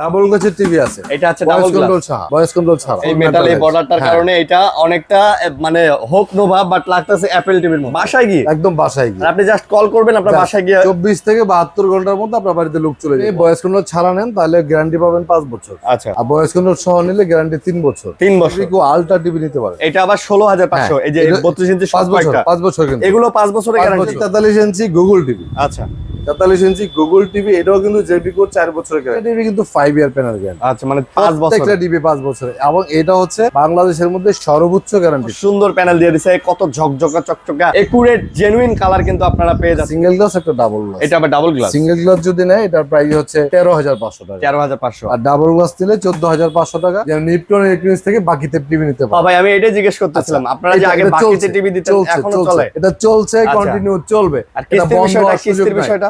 Double গাছের TV আছে। এটা ভয়েস ডাবল কন্ট্রোল ছাড়া ভয়েস কন্ট্রোল ছাড়া। এই মেটাল এই বর্ডারটার হ্যাঁ, কারণে এটা অনেকটা মানে হোক নোভা বাট লাগতেছে অ্যাপেল টিভির মতো বাসায় গিয়ে? একদম বাসায় গিয়ে। আপনি জাস্ট কল করবেন আপনার বাসায় গিয়ে চব্বিশ থেকে বাহাত্তর ঘণ্টার মধ্যে আপনার বাড়িতে লোক চলে যাবে। ভয়েস কন্ট্রোল ছাড়া নেন তাহলে গ্যারান্টি পাবেন পাঁচ বছর। আচ্ছা। আর ভয়েস কন্ট্রোল সহ নিলে গ্যারান্টি তিন বছর। তিন বছর। আলট্রা টিভি নিতে পারে। এটা আবার ষোলো হাজার পাঁচশো হ্যাঁ, এই যে এটা বত্রিশ ইঞ্চি পাঁচ বছর কয়েকটা পাঁচ বছর কিন্তু। এগুলো পাঁচ বছরের গ্যারান্টি তেতাল্লিশ ইঞ্চি গুগল টিভি আচ্ছা। তেতাল্লিশ ইঞ্চি গুগল টিভি এটাও কিন্তু জেবি কোড চার বছরের গ্যারান্টি টিভি কিন্তু ফাইভ ইয়ার প্যানেল গ্যারান্টি আচ্ছা মানে পাঁচ বছর প্রত্যেকটা টিভি পাঁচ বছর এবং এটা হচ্ছে বাংলাদেশের মধ্যে সর্বোচ্চ গ্যারান্টি সুন্দর প্যানেল দিয়ে দিছে কত ঝকঝকা চকচকা একুরেট জেনুইন কালার কিন্তু আপনারা পেয়ে যাচ্ছেন। সিঙ্গেল গ্লাস একটা ডাবল গ্লাস এটা আবার ডাবল গ্লাস সিঙ্গেল গ্লাস যদি নেয় এটার প্রাইস হচ্ছে তেরো হাজার পাঁচশো টাকা। তেরো হাজার পাঁচশো। আর ডাবল গ্লাস দিলে চোদ্দ হাজার পাঁচশো টাকা। যেমন নিপটন ইলেকট্রনিক্স থেকে বাকিতে টিভি নিতে পারবে ভাই আমি এটাই জিজ্ঞেস করতেছিলাম। আপনারা যে আগে বাকিতে চলছে, টিভি দিতেন এখনও চলে? এটা চলছে আচ্ছা। কন্টিনিউ চলবে। আর কিস্তির বিষয়টা কিস্তির বিষয়টা?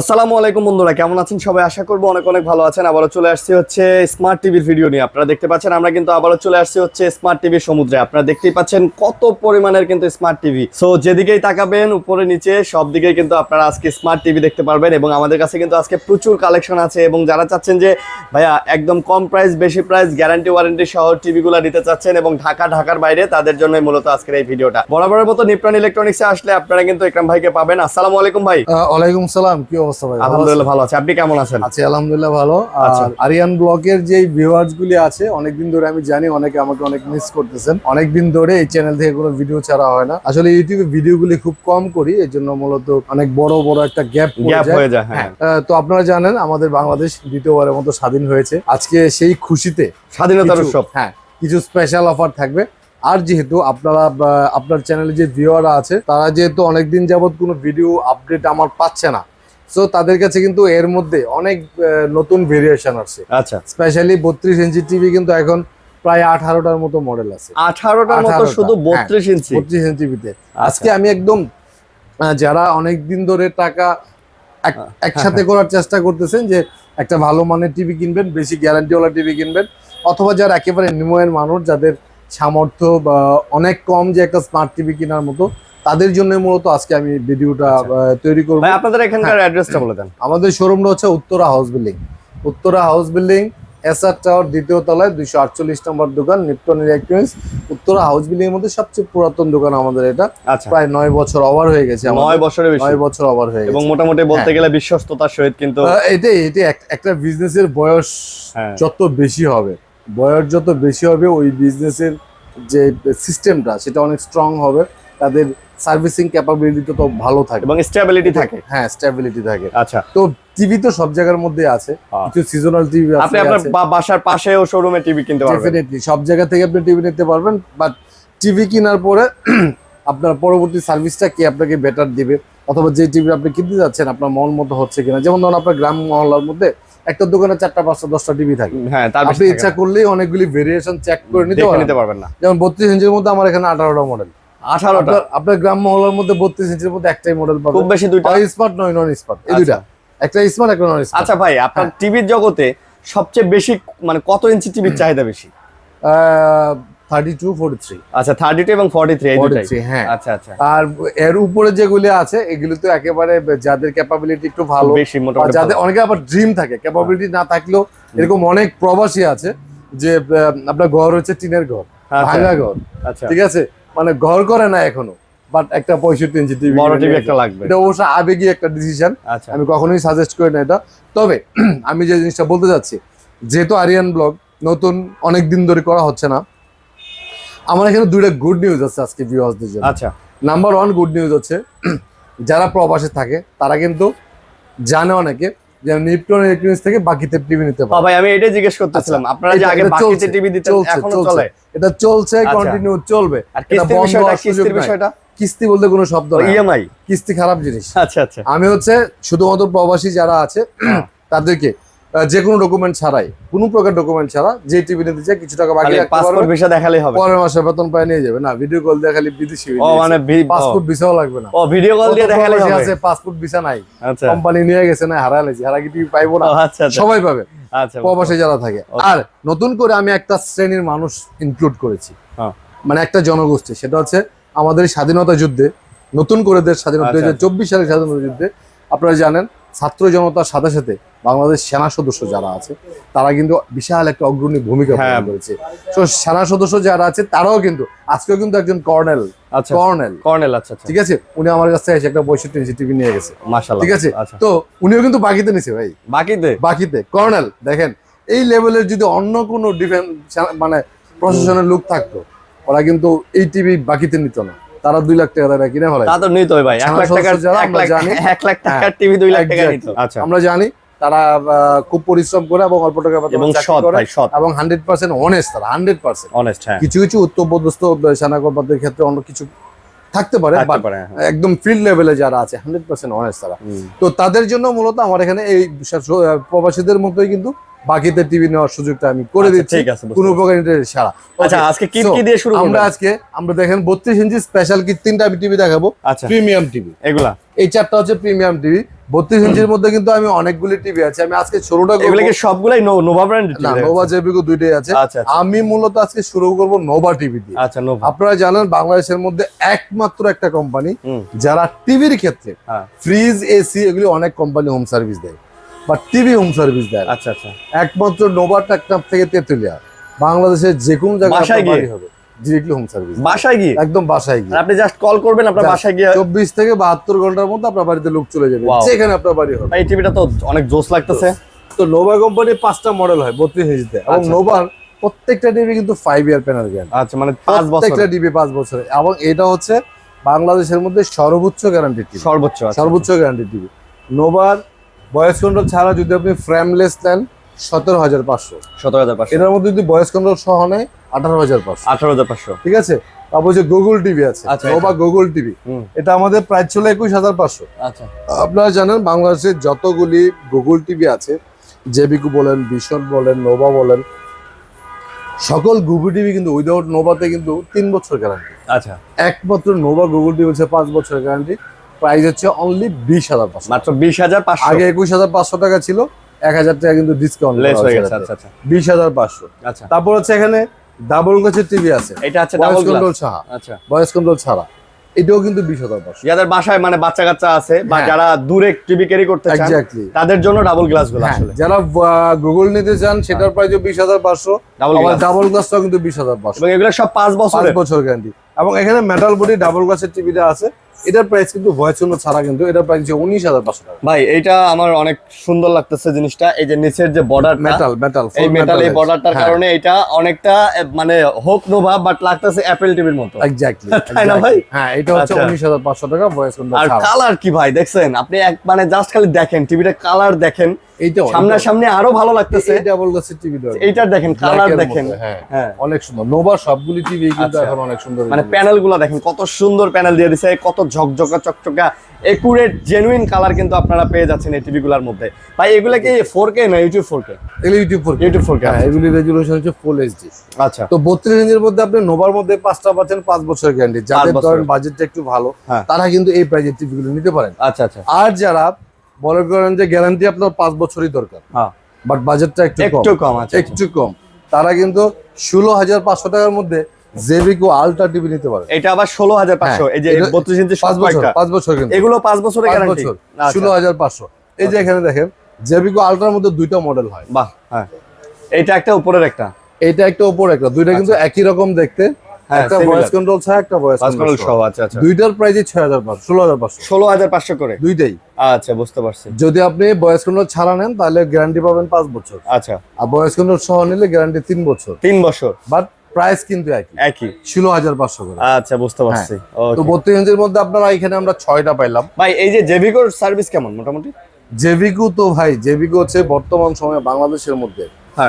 আসসালামু আলাইকুম বন্ধুরা, কেমন আছেন সবাই? আশা করব অনেক অনেক ভালো আছেন। আবারও চলে আসছি হচ্ছে স্মার্ট টিভির ভিডিও নিয়ে। আপনারা দেখতে পাচ্ছেন, আমরা কিন্তু আবারও চলে আসছি হচ্ছে স্মার্ট টিভির সমুদ্রে। আপনারা দেখতেই পাচ্ছেন কত পরিমাণের কিন্তু স্মার্ট টিভি সো যেদিকেই তাকাবেন, উপরে নিচে, সব দিকেই কিন্তু আপনারা আজকে স্মার্ট টিভি দেখতে পারবেন এবং আমাদের কাছে কিন্তু আজকে প্রচুর কালেকশন আছে এবং যারা চাচ্ছেন যে, ভাইয়া, একদম কম প্রাইস বেশি প্রাইস গ্যারান্টি ওয়ারেন্টি সহ টিভিগুলো নিতে চাচ্ছেন এবং ঢাকা, ঢাকার বাইরে, তাদের জন্য মূলত আজকের এই ভিডিওটা বরাবরের মতো নিপ্রন ইলেকট্রনিক্সে আসলে আপনারা কিন্তু একরাম ভাইকে পাবেন। আসসালামু আলাইকুম ভাই। ওয়ালাইকুম সালাম, কি অবস্থা ভাই আলহামদুলিল্লাহ ভালো আছে। আপনি কেমন আছেন? আছি আলহামদুলিল্লাহ ভালো। আর আরিয়ান ব্লগের যে ভিউয়ার্স গুলি আছে অনেকদিন ধরে আমি জানি অনেকে আমাকে অনেক মিস করতেছেন। অনেকদিন ধরে এই চ্যানেল থেকে কোনো ভিডিও ছাড়া হয় না। আসলে ইউটিউবে ভিডিও গুলি খুব কম করি এর জন্য মূলত অনেক বড় বড় একটা গ্যাপ গ্যাপ হয়ে যায় হ্যাঁ। তো আপনারা জানেন আমাদের বাংলাদেশ দ্বিতীয়বারের মতো স্বাধীন হয়েছে। আজকে সেই খুশিতে স্বাধীনতার উৎসব। হ্যাঁ কিছু স্পেশাল অফার থাকবে। আর যেহেতু আপনারা আপনার চ্যানেলে যে ভিউয়াররা আছে তারা যেহেতু অনেকদিন যাবত কোনো ভিডিও আপডেট আমার পাচ্ছে না সো তাদের কাছে কিন্তু এর মধ্যে অনেক নতুন ভেরিয়েশন আছে আচ্ছা। স্পেশালি বত্রিশ ইঞ্চি টিভি কিন্তু এখন প্রায় আঠারোটার মতো মডেল আছে। আঠারোটার মতো শুধু হ্যাঁ। বত্রিশ ইঞ্চি? বত্রিশ ইঞ্চি টিভিতে আচ্ছা। আজকে আমি একদম যারা অনেক দিন ধরে টাকা হ্যাঁ, একসাথে করার চেষ্টা করতেছেন যে একটা ভালো মানের টিভি কিনবেন বেশি গ্যারান্টিওয়ালা টিভি কিনবেন অথবা যারা একেবারে নিময়ের মানুষ যাদের সামর্থ্য বা অনেক কম যে একটা স্মার্ট টিভি কেনার মতো তাদের জন্য মূলত আজকে আমি ভিডিওটা আচ্ছা। তৈরি করব। আপনাদের এখানকার হ্যাঁ। অ্যাড্রেসটা বলে দেন। আমাদের শোরুমটা হচ্ছে Uttara house building Uttara house building SR tower দ্বিতীয় তলায় দুইশো আটচল্লিশ নম্বর দোকান Nipton electronics Uttara house building এর মধ্যে সবচেয়ে পুরাতন দোকান আমাদের এটা। আচ্ছা। প্রায় নয় বছর ওভার হয়ে গেছে নয় বছরের নয় বছর ওভার হয়ে এবং মোটামুটি বলতে গেলে বিশ্বস্ততার সহিত কিন্তু এটাই এটি এক- একটা বিজনেসের বয়স হ্যাঁ। যত বেশি হবে বয়স যত বেশি হবে ওই বিজনেসের যে সিস্টেমটা সেটা অনেক স্ট্রং হবে। তাদের সার্ভিসিং ক্যাপাবিলিটি তো ভালো থাকে। এবং স্টেবিলিটি থাকে। হ্যাঁ স্টেবিলিটি থাকে। আচ্ছা। তো টিভি তো সব জায়গার মধ্যে আছে। কিছু সিজনাল টিভি আছে আপনি আপনার বাসার পাশেও শোরুমে টিভি কিনতে পারবেন। ডেফিনেটলি সব জায়গা থেকে আপনি টিভি নিতে পারবেন। বাট টিভি কেনার পরে আপনার পরবর্তী সার্ভিসটা কে আপনাকে বেটার দিবে? অথবা যে টিভি আপনি কিনতে যাচ্ছেন আপনার মন মতো হচ্ছে কিনা? যেমন ধরুন আপনার গ্রাম মহল্লার মধ্যে একটা দোকানে চারটা পাঁচটা দশটা টিভি থাকে। হ্যাঁ তার আপনি ইচ্ছা করলেই অনেকগুলি ভেরিয়েশন চেক করে নিতে পারবেন না। যেমন বত্রিশ ইঞ্চির মধ্যে আমার এখানে আঠারোটা মডেল আঠারোটা। আপনার গ্রাম মহল্লার মধ্যে বত্রিশ ইঞ্চির মধ্যে একটাই মডেল খুব বেশি দুইটা? স্মার্ট নয় নন স্মার্ট এই আচ্ছা। দুইটা। একটা স্মার্ট একটা নন স্মার্ট আচ্ছা ভাই আপনার হ্যাঁ। টিভির জগতে সবচেয়ে বেশি মানে কত ইঞ্চি টিভির চাহিদা বেশি? থার্টি টু ফোর্টি থ্রি আচ্ছা থার্টি টু এবং ফর্টি থ্রি হ্যাঁ। আচ্ছা আচ্ছা। আর এর উপরে যেগুলি আছে এগুলি তো একেবারে যাদের ক্যাপাবিলিটি একটু ভালো বেশি যাদের অনেকে আবার ড্রিম থাকে ক্যাপাবিলিটি না থাকলেও এরকম অনেক প্রবাসী আছে যে আপনার ঘর হচ্ছে টিনের ঘর আচ্ছা। ভাঙা ঘর। আচ্ছা। ঠিক আছে? মানে ঘর করে না এখনও বাট একটা পঁয়ষট্টি ইঞ্চি টিভি বড় টিভি একটা লাগবে। এটা অবশ্য আবেগী একটা ডিসিশন আচ্ছা। আমি কখনোই সাজেস্ট করি না এটা। তবে আমি যে জিনিসটা বলতে চাচ্ছি যেহেতু আরিয়ান ব্লগ নতুন অনেক দিন ধরে করা হচ্ছে না আমার এখানে দুইটা গুড নিউজ আছে আজকে ভিউয়ার্সদের জন্য। আচ্ছা। নাম্বার ওয়ান গুড নিউজ হচ্ছে যারা প্রবাসে থাকে তারা কিন্তু জানে অনেকে যে নিপটন ইলেকট্রনিক্স থেকে বাকিতে টিভি নিতে ভাই আমি এটাই জিজ্ঞেস করতেছিলাম। আপনারা যে আগে বাকিতে টিভি দিতেন চলছে, চলে? এটা চলছে আচ্ছা। কন্টিনিউ চলবে। আর এটা কিস্তির বিষয়টা কিস্তির বিষয়টা? কিস্তি বলতে কোনো শব্দ ইএমআই কিস্তি খারাপ জিনিস। আচ্ছা আচ্ছা। আমি হচ্ছে শুধুমাত্র প্রবাসী যারা আছে হ্যাঁ। তাদেরকে যে কোনো ডকুমেন্ট ছাড়াই কোনো প্রকার ডকুমেন্ট ছাড়া যে টিভি নিতে চায় কিছু টাকা বাকি পাসপোর্ট ভিসা দেখালেই হবে। পরের মাসে বেতন পায় নিয়ে যাবে। না ভিডিও কল দেখালে খালি বিদেশি ও মানে পাসপোর্ট ভিসাও লাগবে না। ও ভিডিও কল দিয়ে প্রবাসী হবে। আছে পাসপোর্ট ভিসা নাই। আচ্ছা। কোম্পানি নিয়ে গেছে না হারা লেছি হারা কি টিভি পাইবো না? আচ্ছা আচ্ছা। সবাই পাবে। আচ্ছা প্রবাসে যারা থাকে। আর নতুন করে আমি একটা শ্রেণির মানুষ ইনক্লুড করেছি। হ্যাঁ। মানে একটা জনগোষ্ঠী সেটা হচ্ছে আমাদের স্বাধীনতা যুদ্ধে নতুন করে দেশ স্বাধীনতা আচ্ছা, দুই হাজার চব্বিশ সালের স্বাধীনতা যুদ্ধে আপনারা জানেন ছাত্র জনতার সাথে সাথে বাংলাদেশ সেনা সদস্য যারা আছে তারা কিন্তু বিশাল একটা অগ্রণী ভূমিকা হ্যাঁ। পালন করেছে। তো সেনা সদস্য যারা আছে তারাও কিন্তু আজকেও কিন্তু একজন কর্নেল আচ্ছা। কর্নেল। কর্নেল আচ্ছা আচ্ছা। ঠিক আছে? উনি আমার কাছে এসে একটা পঁয়ষট্টি ইঞ্চি টিভি নিয়ে গেছে। মাশাআল্লাহ। ঠিক আছে? আচ্ছা। তো উনিও কিন্তু বাকিতে নিছে ভাই। বাকিতে? বাকিতে। কর্নেল দেখেন এই লেভেলের যদি অন্য কোনো ডিফেন্স মানে প্রশাসনের লোক থাকতো ওরা কিন্তু এই টিভি বাকিতে নিত না। তারা দুই লাখ টাকা তারা কিনে ফেলায়। তা তো নিত ভাই এক লাখ টাকার আমরা জানি। এক লাখ টাকার হ্যাঁ, টিভি দুই লাখ টাকা নিত। আচ্ছা। আমরা জানি তারা খুব পরিশ্রম করে এবং অল্প টাকা এবং হান্ড্রেড পার্সেন্ট অনেস্ট তারা হান্ড্রেড পার্সেন্ট অনেস্ট হ্যাঁ। কিছু কিছু কর্মকর্তাদের ক্ষেত্রে অন্য কিছু থাকতে পারে, হ্যাঁ। একদম ফিল্ড লেভেলে যারা আছে হান্ড্রেড পার্সেন্ট অনেস্ট তারা। তো তাদের জন্য মূলত আমার এখানে এই প্রবাসীদের মতোই কিন্তু বাকিতে টিভি নেওয়ার সুযোগটা আমি করে আচ্ছা, দিচ্ছি। কোনো প্রকার ইন্টারেস্ট ছাড়া। আচ্ছা আজকে so, কি দিয়ে শুরু আমরা আজকে আমরা দেখেন বত্রিশ ইঞ্চি স্পেশাল কি তিনটা আমি টিভি দেখাবো। আচ্ছা। Premium TV. এগুলা? এই চারটা হচ্ছে প্রিমিয়াম টিভি। বত্রিশ ইঞ্চির মধ্যে কিন্তু আমি অনেকগুলি টিভি আছে। আমি আজকে শুরুটা করব। এগুলা কি সবগুলাই নোভা ব্র্যান্ডেড না নোভা জেবিকো দুইটাই আছে। আচ্ছা আচ্ছা। আমি মূলত আজকে শুরু করব নোভা টিভি দিয়ে। আচ্ছা নোভা আপনারা জানেন বাংলাদেশের মধ্যে একমাত্র একটা কোম্পানি যারা টিভির ক্ষেত্রে হ্যাঁ। ফ্রিজ এসি এগুলি অনেক কোম্পানি হোম সার্ভিস দেয়। বা টিভি হোম সার্ভিস দেয়। আচ্ছা আচ্ছা। একমাত্র নোভা টেকনাফ থেকে তেতুলিয়া। বাংলাদেশের যে কোনো জায়গায় গিয়ে? হবে। ডিরেক্টলি হোম সার্ভিস বাসায় গিয়ে? একদম বাসায় গিয়ে। আপনি জাস্ট কল করবেন আপনার বাসায় গিয়ে চব্বিশ থেকে বাহাত্তর ঘণ্টার মধ্যে আপনার বাড়িতে লোক চলে যাবে। যেখানে আপনার বাড়ি হবে। এই টিভিটা তো অনেক জোস লাগতেছে। তো নোভা কোম্পানির পাঁচটা মডেল হয় বত্রিশ ইঞ্চিতে এবং আচ্ছা। নোভার প্রত্যেকটা টিভি কিন্তু ফাইভ ইয়ার প্যানেল গ্যারান্টি আচ্ছা মানে পাঁচ বছর প্রত্যেকটা টিভি পাঁচ বছরে এবং এটা হচ্ছে বাংলাদেশের মধ্যে সর্বোচ্চ গ্যারান্টি টিভি সর্বোচ্চ আচ্ছা। সর্বোচ্চ গ্যারান্টি টিভি নোভার ভয়েস কন্ট্রোল ছাড়া যদি আপনি ফ্রেমলেস নেন সতেরো হাজার পাঁচশো। সতেরো হাজার পাঁচশো। এটার মধ্যে যদি বয়স কন্ট্রোল সহ নেয় আঠারো হাজার পাঁচশো। আঠারো হাজার পাঁচশো। ঠিক আছে? তারপর যে গুগল টিভি আছে নোভা গুগল টিভি এটা আমাদের প্রাইস ছিল একুশ হাজার পাঁচশো। আচ্ছা। আপনারা জানেন বাংলাদেশের যতগুলি গুগল টিভি আছে জেবিকু বলেন ভীষণ বলেন নোভা বলেন সকল গুগল টিভি কিন্তু উইদাউট নোভাতে কিন্তু তিন বছর গ্যারান্টি আচ্ছা। একমাত্র নোভা গুগল টিভি হচ্ছে পাঁচ বছর গ্যারান্টি প্রাইস হচ্ছে অনলি বিশ হাজার পাঁচশো মাত্র বিশ হাজার পাঁচশো। আগে একুশ হাজার পাঁচশো টাকা ছিল এক হাজার টাকা কিন্তু ডিসকাউন্ট লেস হয়ে গেছে আচ্ছা আচ্ছা। বিশ হাজার পাঁচশো। আচ্ছা। তারপর হচ্ছে এখানে ডাবল গাছের টিভি আছে। এটা আছে ডাবল কন্ট্রোল ছাড়া। আচ্ছা। ভয়েস কন্ট্রোল ছাড়া। এটাও কিন্তু বিশ হাজার পাঁচশো। যাদের বাসায় মানে বাচ্চা কাচ্চা আছে বা হ্যাঁ। যারা দূরে টিভি ক্যারি করতে চান তাদের জন্য ডাবল গ্লাসগুলো আসলে। যারা গুগল নিতে চান সেটার প্রাইস বিশ হাজার পাঁচশো। ডাবল গ্লাস ডাবল গ্লাসটাও কিন্তু বিশ হাজার পাঁচশো। এগুলো সব পাঁচ বছর পাঁচ বছর গ্যারান্টি এবং এখানে মেটাল বডি ডাবল গ্লাসের টিভিটা আছে। এটার প্রাইস কিন্তু ভয়েস ছাড়া কিন্তু এটার প্রাইস উনিশ হাজার পাঁচশো টাকা। ভাই এটা আমার অনেক সুন্দর লাগতেছে জিনিসটা। এই যে নিচের যে বর্ডার মেটাল মেটাল এই মেটাল এই বর্ডারটার কারণে এটা অনেকটা মানে হোক নোভা বাট লাগতেছে অ্যাপেল টিভির মতো। এক্স্যাক্টলি তাই না ভাই? হ্যাঁ এটা হচ্ছে আচ্ছা। উনিশ হাজার পাঁচশো টাকা ভয়েস আর কালার কি ভাই দেখছেন? আপনি এক মানে জাস্ট খালি দেখেন টিভিটা কালার দেখেন। এইটা সামনাসামনি আরও ভালো লাগতেছে। এই ডাবল গ্লাসের টিভি এইটার দেখেন কালার দেখেন। হ্যাঁ। হ্যাঁ। অনেক সুন্দর। নোভা সবগুলি টিভি কিন্তু আচ্ছা। এখন অনেক সুন্দর মানে দেখেন কত সুন্দর প্যানেল দিয়ে দিছে কত ঝকঝকা চকচকা একুরেট জেনুইন কালার কিন্তু আপনারা পেয়ে যাচ্ছেন এই টিভি গুলার মধ্যে। ভাই এগুলা কি ফোর কে না ইউটিউব ফোর কে এগুলো ইউটিউব ফোর ইউটিউব হ্যাঁ এগুলি রেজুলেশন হচ্ছে ফুল এইচডি আচ্ছা। তো বত্রিশ ইঞ্চের মধ্যে আপনি নোভার মধ্যে পাঁচটা পাচ্ছেন পাঁচ বছর গ্যারান্টি যাদের। ধরেন বাজেটটা একটু ভালো হ্যাঁ। তারা কিন্তু এই প্রাইজের টিভিগুলো নিতে পারেন। আচ্ছা আচ্ছা। আর যারা মনে করেন যে গ্যারান্টি আপনার পাঁচ বছরই দরকার। হ্যাঁ। বাট বাজেটটা একটু কম। একটু কম আছে একটু কম। তারা কিন্তু ষোলো হাজার পাঁচশো টাকার মধ্যে জেবিকো আলট্রা টিভি নিতে পারে। এটা আবার ষোলো হাজার পাঁচশো। হ্যাঁ, এই যে এটা বত্রিশ ইঞ্চি পাঁচ বছর পাঁচ বছর কিন্তু। এগুলো পাঁচ বছরের গ্যারান্টি ষোলো হাজার পাঁচশো। এই যে এখানে দেখেন জেবিকো আলট্রার মধ্যে দুইটা মডেল হয়। বাহ হ্যাঁ। এইটা একটা উপরের একটা। এইটা একটা ওপর একটা। দুইটা কিন্তু একই রকম দেখতে। হ্যাঁ, একটা ভয়েস কন্ট্রোল ছাড়া একটা ভয়েস কন্ট্রোল সহ আচ্ছা আচ্ছা। দুইটার প্রাইসই পাঁচশো করে? দুইটাই। আচ্ছা বুঝতে পারছি। যদি আপনি ভয়েস কন্ট্রোল ছাড়া নেন তাহলে গ্যারান্টি পাবেন পাঁচ বছর। আচ্ছা। আর ভয়েস কন্ট্রোল সহ নিলে গ্যারান্টি তিন বছর। তিন বছর। বাট প্রাইস কিন্তু একই। একই। ষোলো হাজার পাঁচশো করে। আচ্ছা বুঝতে পারছি। তো বত্রিশ ইঞ্চের মধ্যে আপনারা এখানে আমরা ছয়টা পাইলাম। ভাই এই যে জেভিকোর সার্ভিস কেমন মোটামুটি? জেভিকু তো ভাই জেভিকু হচ্ছে বর্তমান সময়ে বাংলাদেশের মধ্যে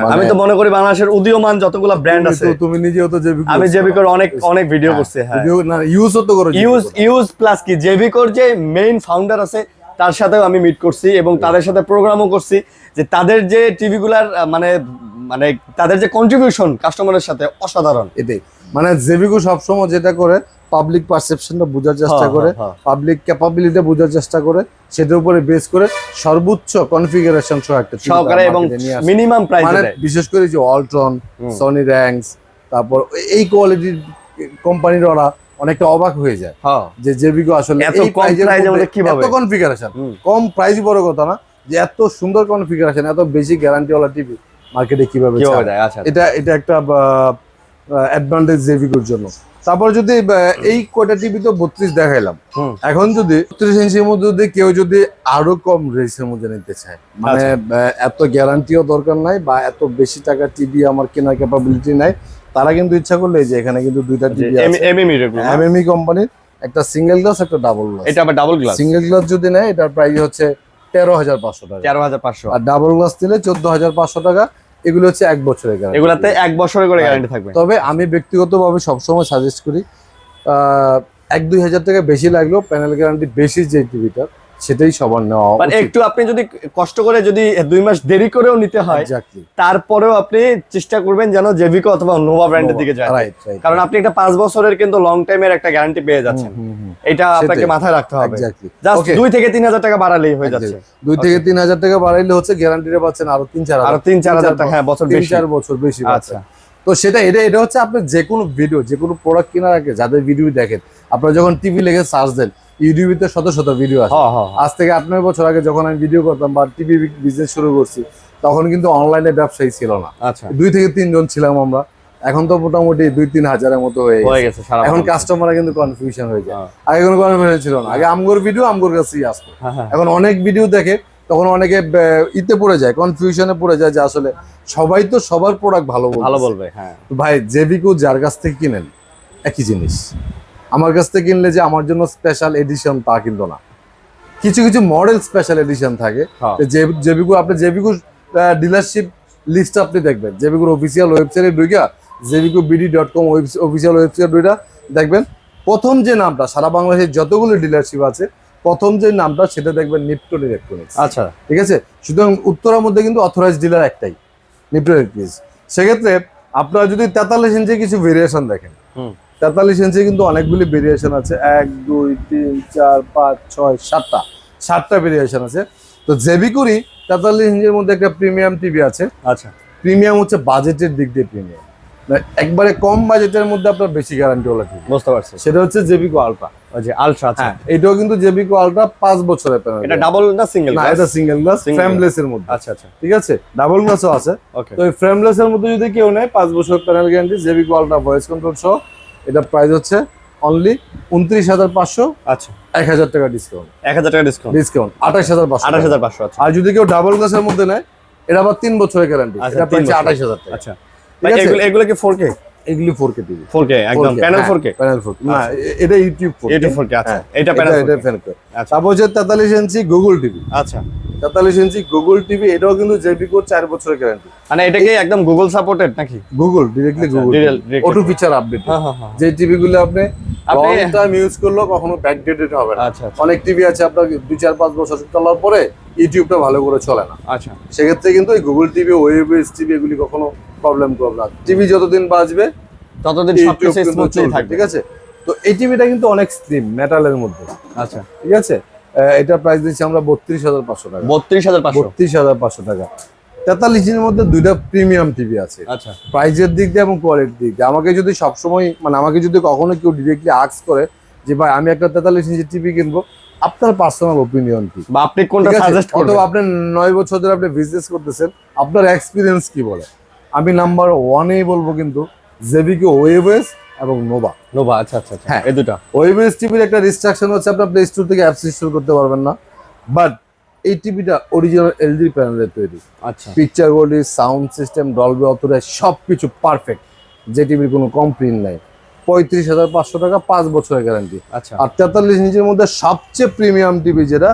আমি তো মনে করি বাংলাদেশের উদীয়মান যতগুলো ব্র্যান্ড আছে তুমি নিজেও তো জেভিকু আমি জেভিকোর অনেক অনেক ভিডিও করছি হ্যাঁ। না ইউজও তো করো ইউজ ইউজ প্লাস কি? জেভিকোর যে মেইন ফাউন্ডার আছে তার সাথেও আমি মিট করছি এবং তাদের সাথে প্রোগ্রামও করছি যে তাদের যে টিভিগুলার মানে মানে তাদের যে কন্ট্রিবিউশন কাস্টমারের সাথে অসাধারণ। এটাই। মানে জেভিকু সবসময় যেটা করে পাবলিক পারসেপশনটা বোঝার চেষ্টা হ্যাঁ, করে হ্যাঁ, পাবলিক ক্যাপাবিলিটি বোঝার চেষ্টা করে সেটার উপরে বেস করে সর্বোচ্চ কনফিগারেশন সহ একটা সহকারে এবং। মিনিমাম প্রাইসে মানে বিশেষ করে যে অলট্রন সনি র্যাঙ্কস তারপর এই কোয়ালিটির কোম্পানির ওরা অনেকটা অবাক হয়ে যায়। হ্যাঁ। যে জেবিকো আসলে এত কম এর মধ্যে কীভাবে? এত কনফিগারেশন কম প্রাইস বড় কথা না যে এত সুন্দর কনফিগারেশন এত বেশি গ্যারান্টি ওয়ালা টিভি মার্কেটে কীভাবে? দেয়? আচ্ছা এটা এটা একটা অ্যাডভান্টেজ জেভিকোর জন্য। তারপর যদি এই কয়টা টিভি তো বত্রিশ দেখাইলাম। এখন যদি বত্রিশ ইঞ্চির মধ্যে যদি কেউ যদি আরও কম রেঞ্জের মধ্যে নিতে চায় মানে এত গ্যারান্টিও দরকার নাই বা এত বেশি টাকা টিভি আমার কেনার ক্যাপাবিলিটি নাই তারা কিন্তু ইচ্ছা করলে যে এখানে কিন্তু দুইটা টিভি এমএমই কোম্পানির একটা সিঙ্গেল গ্লাস একটা ডাবল গ্লাস এটা আবার ডাবল গ্লাস সিঙ্গেল গ্লাস যদি নেয় এটার প্রাইস হচ্ছে তেরো হাজার পাঁচশো টাকা। তেরো হাজার পাঁচশো। আর ডাবল গ্লাস দিলে চোদ্দ হাজার পাঁচশো টাকা এগুলো হচ্ছে এক বছরের গ্যারান্টি এগুলাতে এক বছরের করে গ্যারান্টি থাকবে। তবে আমি ব্যক্তিগতভাবে সবসময় সাজেস্ট করি আহ, এক দুই হাজার থেকে বেশি লাগলেও প্যানেল গ্যারান্টি বেশি যে টিভিটা সেটাই সবার নেওয়া মানে একটু আপনি যদি কষ্ট করে যদি দুই মাস দেরি করেও নিতে হয় তারপরেও আপনি চেষ্টা করবেন যেন জেভিকো অথবা নোভা ব্র্যান্ডের দিকে যায়. কারণ আপনি একটা পাঁচ বছরের কিন্তু লং টাইমের একটা গ্যারান্টি পেয়ে যাচ্ছেন। এটা আপনাকে মাথায় রাখতে হবে। জাস্ট দুই থেকে তিন হাজার টাকা বাড়ালেই হয়ে যাচ্ছে। দুই থেকে তিন হাজার টাকা বাড়াইলে হচ্ছে গ্যারান্টিটা পাচ্ছেন আরও তিন চার আরও তিন চার হাজার টাকা হ্যাঁ বছর তিন বেশি। চার বছর বেশি আচ্ছা। আচ্ছা তো সেটা এটা এটা হচ্ছে আপনি যে কোনো ভিডিও যে কোনো প্রোডাক্ট কেনার আগে যাদের ভিডিও দেখেন আপনারা যখন টিভি লেগে সার্চ দেন ইউটিউবে শত শত ভিডিও আছে হ্যাঁ হ্যাঁ আজ থেকে আট নয় বছর আগে যখন আমি ভিডিও করতাম বা টিভি বিজনেস শুরু করছি তখন কিন্তু অনলাইনে ব্যবসায়ী ছিল না। আচ্ছা। দুই থেকে তিনজন ছিলাম আমরা। এখন তো মোটামুটি দুই তিন হাজারের মতো হয়ে হয়ে গেছে এখন। কাস্টমাররা কিন্তু কনফিউশন হয়ে যায়। হ্যাঁ। আগে কোনো কনফিউশন ছিল না। আগে আমগোর ভিডিও আমগোর কাছেই আসতো। হ্যাঁ, হ্যাঁ। এখন অনেক ভিডিও দেখে তখন অনেকে ইতে পড়ে যায় কনফিউশনে পড়ে যায় যে আসলে সবাই তো সবার প্রোডাক্ট ভালো ভালো বলবে হ্যাঁ। ভাই জেবিকো যার কাছ থেকে কিনেন একই জিনিস। আমার কাছ থেকে কিনলে যে আমার জন্য স্পেশাল এডিশন তা কিন্তু না। কিছু কিছু মডেল স্পেশাল এডিশন থাকে। হ্যাঁ। যে জেবিকো আপনি জেবিকো ডিলারশিপ লিস্ট আপনি দেখবেন। জেবিকোর অফিসিয়াল ওয়েবসাইটে ঢুইকা Jebico BD dot com official website দুইটা দেখবেন। প্রথম যে নামটা সারা বাংলাদেশের যতগুলো ডিলারশিপ আছে প্রথম যে নামটা সেটা দেখবেন নিপটন ইলেকট্রনিক্স আচ্ছা। ঠিক আছে? সুতরাং উত্তরের মধ্যে কিন্তু অথরাইজ ডিলার একটাই নিপটন ইলেকট্রনিক্স সেক্ষেত্রে আপনারা যদি তেতাল্লিশ ইঞ্চি কিছু ভেরিয়েশন দেখেন হুম। তেতাল্লিশ ইঞ্চি কিন্তু অনেকগুলি ভেরিয়েশন আছে। এক দুই তিন চার পাঁচ ছয় সাতটা। সাতটা ভেরিয়েশন আছে। তো জেবিকুরি তেতাল্লিশ ইঞ্চির মধ্যে একটা প্রিমিয়াম টিভি আছে। আচ্ছা। প্রিমিয়াম হচ্ছে বাজেটের দিক দিয়ে প্রিমিয়াম একবারে কম বাজেটের মধ্যে আপনার বেশি গ্যারান্টি টিভি বুঝতে পারছি। সেটা হচ্ছে জেবিকো আলট্রা যে আলট্রা আচ্ছা হ্যাঁ এটাও কিন্তু জেবিকো আলট্রা পাঁচ বছরের প্যানেল এটা ডাবল না সিঙ্গেল না এটা সিঙ্গেল গ্লাস ফ্রেমলেস এর মধ্যে। আচ্ছা আচ্ছা। ঠিক আছে? ডাবল গ্লাসও আছে। তো এই ফ্রেমলেস এর মধ্যে যদি কেউ নেয় পাঁচ বছর প্যানেল গ্যারান্টি জেবি কোয়ালটা ভয়েস কন্ট্রোল সহ এটা প্রাইস হচ্ছে অনলি উনত্রিশ হাজার পাঁচশো আচ্ছা। এক হাজার টাকা ডিসকাউন্ট এক হাজার টাকা ডিসকাউন্ট ডিসকাউন্ট আঠাশ হাজার পাঁচশো। আঠাশ হাজার পাঁচশো আচ্ছা। আর যদি কেউ ডাবল গ্লাসের মধ্যে নেয় এটা আবার তিন বছরের গ্যারান্টি আচ্ছা, এটা প্রাইস আঠাশ হাজার টাকা। আচ্ছা। এগুলো কি ফোর কে এগুলি four K TV four K একদম panel four K panel four না এটা YouTube four eighty four K আচ্ছা। হ্যাঁ, এটা প্যানেল এটা ফ্যান কে আচ্ছা। তারপর হচ্ছে তেতাল্লিশ ইঞ্চি গুগল টিভি আচ্ছা। তেতাল্লিশ ইঞ্চি গুগল টিভি এটাও কিন্তু জেবিকো চার বছরের গ্যারান্টি মানে একদম গুগল সাপোর্টেড নাকি? গুগল আচ্ছা, গুগল অটো ফিচার আপডেট হ্যাঁ হ্যাঁ হ্যাঁ। যে টিভি গুলো আপনি আপনি- লং টাইম ইউজ করলেও কখনো ব্যাকডেটেড হবে না। আচ্ছা আচ্ছা। অনেক টিভি আছে আপনার দুই চার পাঁচ বছর চলার পরে ইউটিউবটা ভালো করে চলে না। আচ্ছা। সেক্ষেত্রে কিন্তু এই গুগল টিভি ওয়েবএস টিভি এগুলি কখনো প্রবলেম করবে না। টিভি যতদিন বাজবে ততদিন সবকিছু স্মুথলি থাকবে। ঠিক আছে? তো এই টিভিটা কিন্তু অনেক স্লিম মেটালের মধ্যে। আচ্ছা। ঠিক আছে? এটার প্রাইস দিচ্ছি আমরা বত্রিশ হাজার পাঁচশো টাকা। বত্রিশ হাজার বত্রিশ হাজার পাঁচশো টাকা। তেতাল্লিশ ইঞ্চির মধ্যে দুইটা প্রিমিয়াম টিভি আছে। আচ্ছা। প্রাইজের দিক দিয়ে এবং কোয়ালিটির দিক দিয়ে। আমাকে যদি সবসময় মানে আমাকে যদি কখনো কেউ ডিরেক্টলি আক্স করে যে ভাই আমি একটা তেতাল্লিশ ইঞ্চি টিভি কিনবো। আপনার পার্সোনাল ওপিনিয়ন কি? বা আপনি কোনটা সাজেস্ট করবেন? অথবা আপনি নয় বছর ধরে আপনি বিজনেস করতেছেন। আপনার এক্সপিরিয়েন্স কি বলে? আমি নাম্বার ওয়ানেই বলব কিন্তু জেবিকে ওয়েবএস এবং নোভা নোভা আচ্ছা আচ্ছা আচ্ছা। হ্যাঁ। এই দুটা ওয়েবএস টিভির একটা রিস্ট্রাকশন হচ্ছে আপনার প্লে স্টোর থেকে অ্যাপস ইনস্টল করতে পারবেন না। বাট এই টিভিটা অরিজিনাল এলজি প্যানেলের তৈরি। আচ্ছা। Picture quality sound system Dolby authorise সব কিছু পারফেক্ট যে টিভির কোনো কমপ্লেন নাই। পঁয়ত্রিশ হাজার পাঁচশো টাকা পাঁচ বছরের গ্যারান্টি আচ্ছা। আর তেতাল্লিশ ইঞ্চির মধ্যে সবচেয়ে প্রিমিয়াম টিভি যেটা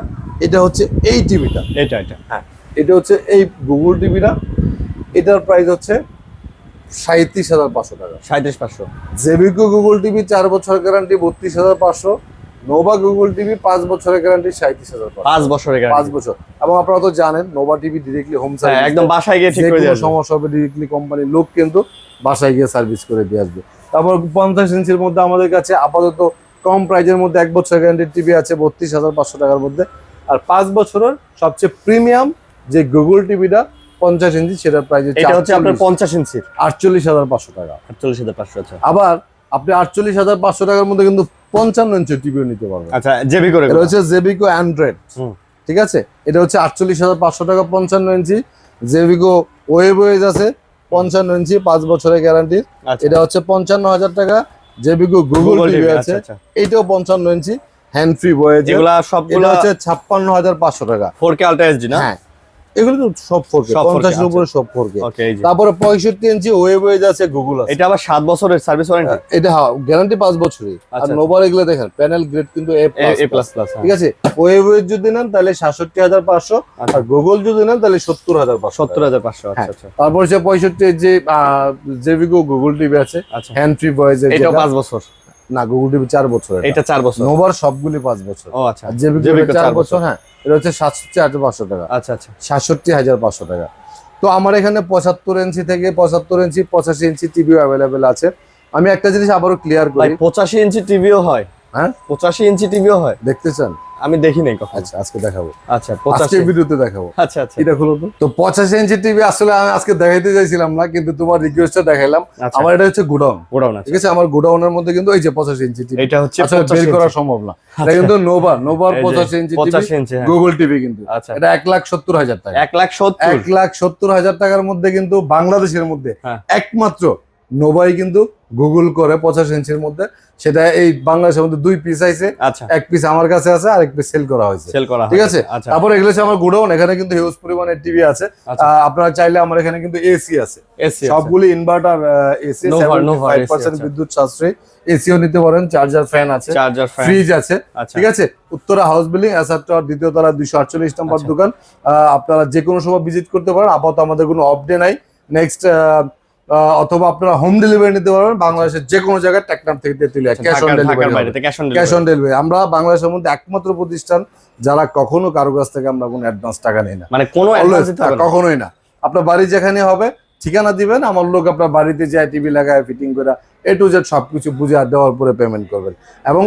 এটা হচ্ছে এই টিভিটা এটা এটা। হ্যাঁ। এটা হচ্ছে এই গুগল টিভিটা এটার প্রাইস হচ্ছে সাঁত্রিশ হাজার পাঁচশো টাকা। সাঁত্রিশ পাঁচশো। জেবিকো গুগল টিভি চার বছরের গ্যারান্টি বত্রিশ হাজার পাঁচশো। নোভা গুগল টিভি পাঁচ বছরের গ্যারান্টি সাঁত্রিশ হাজার পাঁচ বছরের পাঁচ বছর। এবং আপনারা তো জানেন Nova TV directly home service একদম বাসায় গিয়ে ঠিক করে সমস্যা হবে ডিরেক্টলি কোম্পানির লোক কিন্তু বাসায় গিয়ে সার্ভিস করে দিয়ে আসবে। তারপর পঞ্চাশ ইঞ্চির মধ্যে আমাদের কাছে আপাতত কম প্রাইজের মধ্যে এক বছর গ্যারান্টির টিভি আছে বত্রিশ হাজার পাঁচশো টাকার মধ্যে। আর পাঁচ বছরের সবচেয়ে প্রিমিয়াম যে গুগল টিভিটা পঞ্চাশ ইঞ্চি সেটার প্রাইস এটা হচ্ছে আপনার পঞ্চাশ ইঞ্চির। আটচল্লিশ হাজার পাঁচশো টাকা। আটচল্লিশ হাজার পাঁচশো আচ্ছা। আবার আপনি আটচল্লিশ হাজার পাঁচশো টাকার মধ্যে কিন্তু পঞ্চান্ন ইঞ্চি টিভিও নিতে পারবেন। আচ্ছা জেবি করে এটা হচ্ছে জেবিকো অ্যান্ড্রয়েড ঠিক আছে? এটা হচ্ছে আটচল্লিশ হাজার পাঁচশো টাকা পঞ্চান্ন ইঞ্চি। জেবিকো ওয়েব ওয়েজ আছে পঞ্চান্ন ইঞ্চি পাঁচ বছরের গ্যারান্টি আচ্ছা। এটা হচ্ছে পঞ্চান্ন হাজার টাকা। জেবিকো গুগল টিভি আছে আচ্ছা, আচ্ছা। পঞ্চান্ন ইঞ্চি। হ্যান্ড ফ্রি বয়েজ এগুলা সবগুলা হচ্ছে ছাপ্পান্ন হাজার পাঁচশো টাকা। ফোর কে আলট্রা এসডি না? হ্যাঁ এগুলো তো সব ফোর কে সব 4K, পঞ্চাশের আচ্ছা। উপরে সব ফোর কে ওকে এই যে। তারপরে পঁয়ষট্টি ইঞ্চি ওয়েব ওয়েজ আছে গুগল আছে। এটা আবার সাত বছরের সার্ভিস ওয়ারেন্টি এটা গ্যারান্টি পাঁচ বছরই। আর আচ্ছা, নোবার এগুলো দেখেন প্যানেল গ্রেড কিন্তু এ প্লাস প্লাস ঠিক আছে? ওয়েব ওয়েজ যদি নেন তাহলে সাতষট্টি হাজার পাঁচশো। আচ্ছা। আর গুগল যদি নেন তাহলে সত্তর হাজার পাঁচশো। সত্তর হাজার পাঁচশো আচ্ছা হ্যাঁ। আচ্ছা। তারপর যে পঁয়ষট্টি যে জেভিগো গুগল টিভি আছে আচ্ছা। হ্যান্ড ফ্রি ভয়েস এটাও পাঁচ বছর। না গুগল টিভি চার বছর এটা। এটা চার বছর। নোভার সবগুলি পাঁচ বছর। ও আচ্ছা। জেভিগো চার বছর। হ্যাঁ। এটা হচ্ছে সাতষট্টি হাজার পাঁচশো টাকা। আচ্ছা আচ্ছা। সাতষট্টি হাজার পাঁচশো টাকা। তো আমার এখানে পঁচাত্তর ইঞ্চি থেকে পঁচাত্তর ইঞ্চি পঁচাশি ইঞ্চি টিভিও অ্যাভেলেবেল আছে। আমি একটা জিনিস আবারও ক্লিয়ার করি। পঁচাশি ইঞ্চি টিভিও হয়। হ্যাঁ? পঁচাশি ইঞ্চি টিভিও হয়। দেখতে চান? আমি দেখি নাই কখন। আচ্ছা আজকে দেখাবো। আচ্ছা পঁচাশি। ভিডিওতে দেখাবো। আচ্ছা আচ্ছা। এটা খুলো তো। তো পঁচাশি ইঞ্চি টিভি আসলে আমি আজকে দেখাইতে চাইছিলাম না কিন্তু তোমার রিকোয়েস্টটা দেখাইলাম। আচ্ছা। আমার এটা হচ্ছে গোডাউন। গোডাউন ঠিক আছে? আমার গোডাউনের মধ্যে কিন্তু এই যে পঁচাশি ইঞ্চি টিভি। এটা হচ্ছে আসলে বের করা সম্ভব না। এটা কিন্তু নোভা নোভার পঁচাশি ইঞ্চি টিভি। পঁচাশি ইঞ্চি হ্যাঁ। গুগল টিভি কিন্তু। আচ্ছা। এটা এক লাখ সত্তর হাজার টাকা। এক লাখ সত্তর। এক লাখ সত্তর হাজার টাকার মধ্যে কিন্তু বাংলাদেশের মধ্যে হ্যাঁ। একমাত্র নোভাই কিন্তু গুগল করে পঁচাশি ইঞ্চির মধ্যে। সেটা এই বাংলাদেশের মধ্যে দুই পিস আইছে। আচ্ছা। এক পিস আমার কাছে আছে আর এক পিস সেল করা হয়েছে। সেল করা ঠিক আছে? আচ্ছা। তারপর এগুলো আমার গোডাউন এখানে কিন্তু হিউজ পরিমাণের টিভি আছে। আচ্ছা। আপনারা চাইলে আমার এখানে কিন্তু এসি আছে। সবগুলি ইনভার্টার এসি পার্সেন্ট বিদ্যুৎ সাশ্রয়ী। এসিও নিতে পারেন চার্জার ফ্যান আছে। চার্জার ফ্রিজ আছে। ঠিক আছে? Uttara house building SR tower দ্বিতীয় তলা দুইশো আটচল্লিশ নম্বর। দোকান। আহ, আপনারা যে কোনো সময় ভিজিট করতে পারেন। আপাতত আমাদের কোনো অফ ডে নাই। নেক্সট অথবা আপনারা হোম ডেলিভারি নিতে পারবেন বাংলাদেশের যে কোনো জায়গায় টেকনাম থেকে Tetulia cash on delivery cash on delivery আমরা বাংলাদেশের মধ্যে একমাত্র প্রতিষ্ঠান যারা কখনো কারও কাছ থেকে আমরা কোনো অ্যাডভান্স টাকা নেই না। মানে কোনো কখনোই না। আপনার বাড়ি যেখানে হবে ঠিকানা দিবেন আমার লোক আপনার বাড়িতে যায় টিভি লাগায় ফিটিং করে এ টু জেড সবকিছু বুঝে আর দেওয়ার পরে পেমেন্ট করবেন। এবং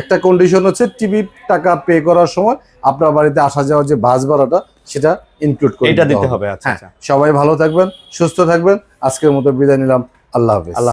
একটা কন্ডিশন হচ্ছে টিভি টাকা পে করার সময় আপনার বাড়িতে আসা যাওয়ার যে বাস ভাড়াটা সেটা ইনক্লুড করে এটা দিতে হবে আচ্ছা হ্যাঁ আচ্ছা। সবাই ভালো থাকবেন সুস্থ থাকবেন। আজকের মতো বিদায় নিলাম। আল্লাহ হাফিজ। আল্লাহ